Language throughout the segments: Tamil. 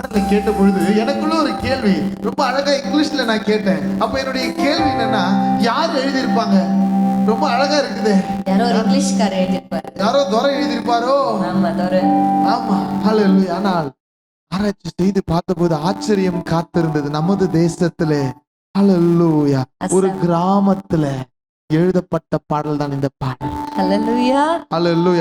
பாடலை கேட்ட பொழுது எனக்குள்ள ஒரு கேள்வி. ரொம்ப அழகா இங்கிலீஷ்ல நான் கேட்டேன். அப்ப என்னுடைய கேள்வி என்னன்னா யார் எழுதியிருப்பாங்க? ரொம்ப அழகா இருக்குது. யாரோ இங்கிலீஷ்கார எழுதியிருப்பாரு. யாரோ துரை எழுதியிருப்பாரோ? ஆமா தோறு ஆமா ஆனால் ஆராய்ச்சி செய்து பார்த்தபோது ஆச்சரியம் காத்திருந்தது நமது தேசத்திலே. ஹalleluya ஒரு கிராமத்துல எழுதப்பட்ட பாடல் தான் இந்த பாடல்.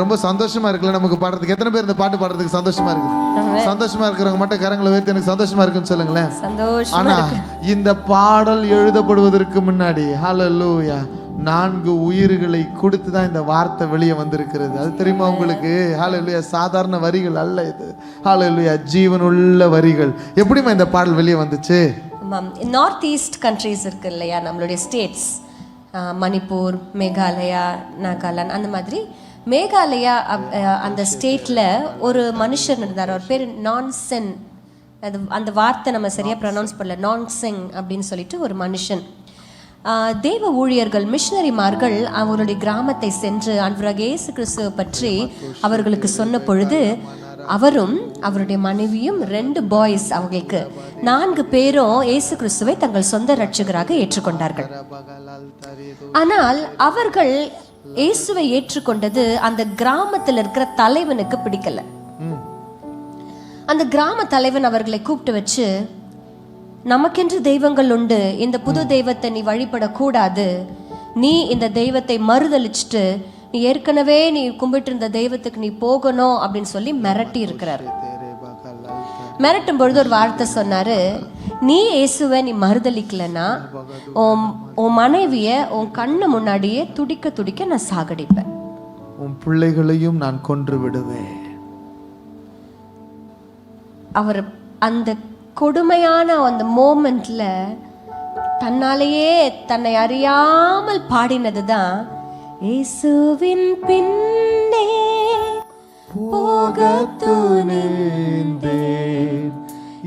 ரொம்ப சந்தோஷமா இருக்குல்ல நமக்கு பாடுறதுக்கு. எத்தனை பேர் இந்த பாட்டு பாடுறதுக்கு சந்தோஷமா இருக்கு சந்தோஷமா இருக்கிறவங்க மட்டும் கரங்களை உயர்த்தி எனக்கு சந்தோஷமா இருக்குன்னு சொல்லுங்களேன். ஆனா இந்த பாடல் எழுதப்படுவதற்கு முன்னாடி ஹalleluya நான்கு உயிர்களை கொடுத்து தான் இந்த வார்த்தை வெளியே வந்திருக்கிறது. அது தெரியுமா உங்களுக்கு? ஹalleluya சாதாரண வரிகள் அல்ல இது. ஹalleluya ஜீவனுள்ள வரிகள். எப்படிம்மா இந்த பாடல் வெளியே வந்துச்சு? நார்த் ஈஸ்ட் கண்ட்ரீஸ் இருக்கு இல்லையா? நம்மளுடைய ஸ்டேட்ஸ் மணிப்பூர் மேகாலயா நாகாலாந்து அந்த மாதிரி மேகாலயா அந்த ஸ்டேட்ல ஒரு மனுஷன் இருந்தார் அவர் பேர் நான்சென். அது அந்த வார்த்தை நம்ம சரியா ப்ரொனவுன்ஸ் பண்ணல. நான்செங் அப்படின்னு சொல்லிட்டு ஒரு மனுஷன். தேவ ஊழியர்கள் மிஷனரிமார்கள் அவருடைய கிராமத்தை சென்று அன்பராக இயேசு கிறிஸ்துவை பற்றி அவர்களுக்கு சொன்ன பொழுது அவரும் அவருடைய மனைவியும் ரெண்டு பாய்ஸ் அவங்களுக்கு நான்கு பேரும் இயேசு கிறிஸ்துவை தங்கள் சொந்த ரட்சகராக ஏற்றுக்கொண்டார்கள். ஆனால் அவர்கள் இயேசுவை ஏற்றுக்கொண்டது அந்த கிராமத்தில் இருக்கிற தலைவனுக்கு பிடிக்கல. அந்த கிராம தலைவன் அவர்களை கூப்பிட்டு வச்சு நமக்கென்று தெய்வங்கள் உண்டு. இந்த புது தெய்வத்தை நீ வழிபடக்கூடாது. நீ இந்த தெய்வத்தை மறுதளிச்சுட்டு நீ ஏற்கனவே நீ கும்பிட்டு இருந்த தெய்வத்துக்கு நீ போகணும் அப்படின்னு சொல்லி மிரட்டி இருக்கிறாரு. மிரட்டும் பொழுது ஒரு வார்த்தை சொன்னாரு நீ இயேசுவை நீ மறுதலிக்கலன்னா உன் உன் மனைவிய உன் கண்ணு முன்னாடியே துடிக்க துடிக்க நான் சாகடிப்பேன். உன் பிள்ளைகளையும் நான் கொன்று விடுவேன். அவர் அந்த கொடுமையான அந்த மோமெண்ட்ல தன்னாலேயே தன்னை அறியாமல் பாடினது தான் இயேசுவின் பின்னே போக துணிந்தேன்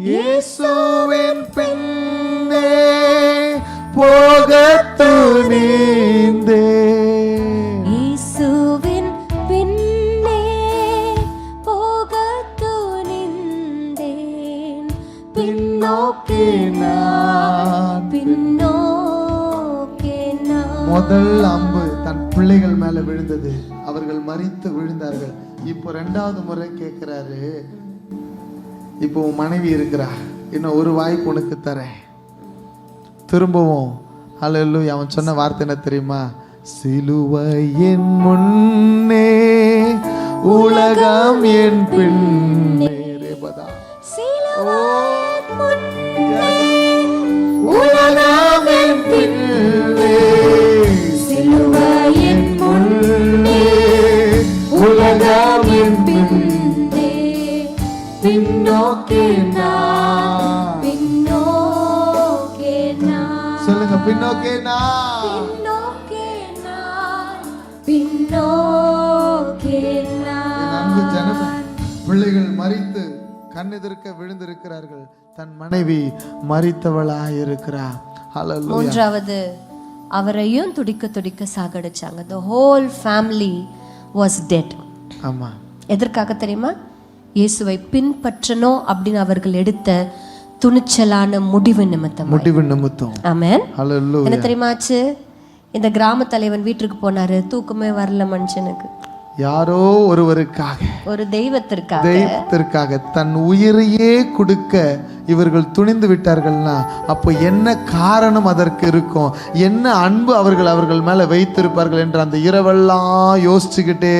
இயேசுவின் பின்னே போக துணிந்தேன் இயேசுவின் பின்னே போக துணிந்தேன் பின்னோக்கி நான் பின்னோக்கி நான். முதல் அம்பு தன் பிள்ளைகள் மேல விழுந்தது. அவர்கள் மறித்து விழுந்தார்கள். இப்போ ரெண்டாவது முறை கேட்கிறாரு இப்போ உன் மனைவி இருக்கிறா. இன்னும் ஒரு வாய்ப்பு உனக்கு தரேன். திரும்பவும் அல்ல அவன் சொன்ன வார்த்தை என்ன தெரியுமா? சிலுவையின் முன்னே உலகம் என் பின்னே. ரேபதா. பின்னோக்கி நான் அன்பு ஜனமே பிள்ளைகள் மறித்து கண்ணெதிர்க்க விழுந்திருக்கிறார்கள். தன் மனைவி மறித்தவளாய் இருக்கிறார் மூன்றாவது அவரையும் துடிக்க துடிக்க சாகடிச்சாங்க. The whole family was dead. ஆமா. எதற்காக தெரியுமா? இயேசுவை பின்பற்றணும் அப்படின்னு அவர்கள் எடுத்த துணிச்சலான முடிவு நிமித்தம் முடிவு நிமித்தம். ஆமென். என்ன தெரியுமாச்சு? இந்த கிராம தலைவன் வீட்டுக்கு போனாரு. தூக்கமே வரல மனுஷனுக்கு. யாரோ ஒருவருக்காக. ஒரு தெய்வத்திற்காக. தெய்வத்திற்காக தன் உயிரையே கொடுக்க இவர்கள் துணிந்து விட்டார்கள்னா அப்போ என்ன காரணம் அதற்கு இருக்கும்? என்ன அன்பு அவர்கள் அவர்கள் மேல வைத்திருப்பார்கள் என்று அந்த இரவெல்லாம் யோசிச்சுக்கிட்டே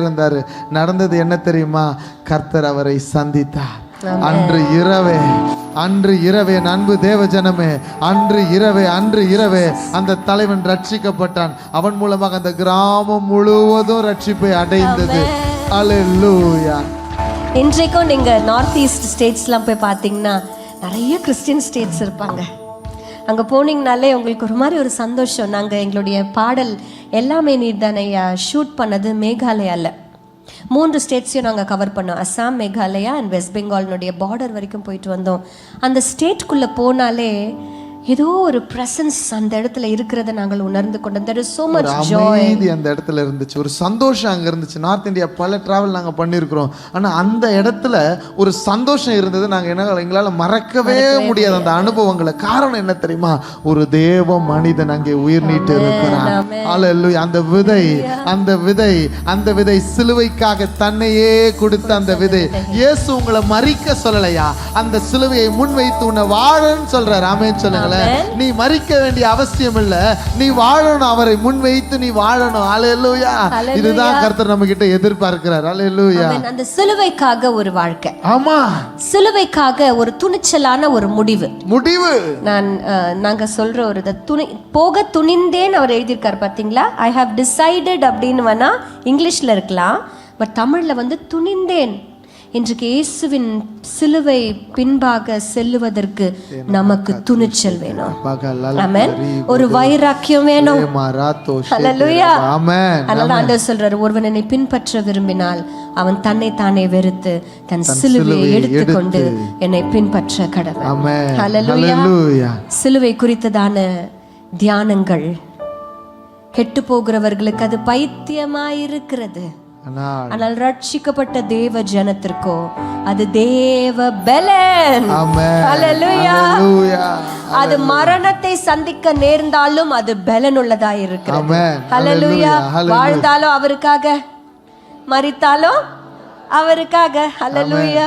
இருந்தாரு. நடந்தது என்ன தெரியுமா? கர்த்தர் அவரை சந்தித்தார். அன்று இரவே அன்று இரவே அன்பு தேவ ஜனமே அன்று இரவே அன்று இரவே அந்த தலைவன் ரட்சிக்கப்பட்டான். அவன் மூலமாக அந்த கிராமம் முழுவதும் ரட்சிப்பை அடைந்தது. அல்லேலூயா இன்றைக்கும் நீங்க நார்த் ஈஸ்ட் ஸ்டேட்ஸ்லாம் போய் பார்த்தீங்கன்னா நிறைய கிறிஸ்டியன் ஸ்டேட்ஸ் இருப்பாங்க. அங்க போனீங்கனாலே உங்களுக்கு ஒரு மாதிரி ஒரு சந்தோஷம். நாங்க எங்களுடைய பாடல் எல்லாமே நீர் தானையா ஷூட் பண்ணது மேகாலயால. மூன்று ஸ்டேட்ஸையும் நாங்கள் கவர் பண்ணோம். அஸ்ஸாம் மேகாலயா அண்ட் வெஸ்ட் பெங்கால்னுடைய பார்டர் வரைக்கும் போயிட்டு வந்தோம். அந்த ஸ்டேட்குள்ளே போனாலே ஏதோ ஒரு பிரசன்ஸ் அந்த இடத்துல இருக்கிறத நாங்கள் உணர்ந்து கொண்டோம். There is so much joy. அமைதி அந்த இடத்துல இருந்துச்சு. ஒரு சந்தோஷம் அங்க இருந்துச்சு. நார்த் இந்தியா பல டிராவல் நாங்க பண்ணியிருக்கிறோம் ஆனா அந்த இடத்துல ஒரு சந்தோஷம் இருந்தது. நாங்க என்ன எங்களால மறக்கவே முடியாது அந்த அனுபவங்களை. காரணம் என்ன தெரியுமா? ஒரு தேவ மனிதன் அங்கே உயிர் நீட்டு இருக்கிறான் அல்லேலூயா அந்த விதை அந்த விதை அந்த விதை சிலுவைக்காக தன்னையே கொடுத்த அந்த விதை. இயேசு உங்களை மறிக்க சொல்லலையா? அந்த சிலுவையை முன்வைத்து உன்னை வாழன்னு சொல்றாரு. ஆமென் சொல்லுங்களேன். நீ மறிக்க வேண்டிய அவசியம் இல்ல நீ வாழணும் அவரை முன்வைத்து நீ வாழணும். அல்லேலூயா இதுதான் கர்த்தர் நம்ம கிட்ட எதிர்பார்க்கிறார் Amen. அந்த சிலுவைக்காக ஒரு வாழ்க்கை. ஆமா. சிலுவைக்காக ஒரு துணிச்சலான ஒரு முடிவு. முடிவு. நான் நாங்க சொல்ற ஒரு துணி போக துணிந்தேன் அவர் எழுதியிருக்கார் பாத்தீங்களா? ஐ ஹாவ் டிசைடட் அப்படின்னு வேணா இங்கிலீஷ்ல இருக்கலாம். பட் தமிழ்ல வந்து துணிந்தேன். இன்றைக்கு இயேசுவின் சிலுவை பின்பாக செல்லுவதற்கு நமக்கு துணிச்சல் வேணும். ஆமென். ஒரு வைராக்கியம் வேணும். Hallelujah. ஆமென் அதனால ஆண்டவர் சொல்றாரு ஒருவன் என்னை பின்பற்ற விரும்பினால் அவன் தன்னை தானே வெறுத்து தன் சிலுவையை எடுத்துக்கொண்டு என்னை பின்பற்ற கடவன் ஆமென். ஹalleluya. சிலுவை குறித்ததான தியானங்கள் கெட்டு போகிறவர்களுக்கு அது பைத்தியமாயிருக்கிறது. ஆனால் ரட்சிக்கப்பட்ட தேவ ஜனத்திற்கோ அது தேவ பலன். அது மரணத்தை சந்திக்க நேர்ந்தாலும் அது இருக்கிறது. ஆமென். ஹalleluya. ஹalleluya. வாழ்ந்தாலும் அவருக்காக மரித்தாலும் அவருக்காக. ஹalleluya.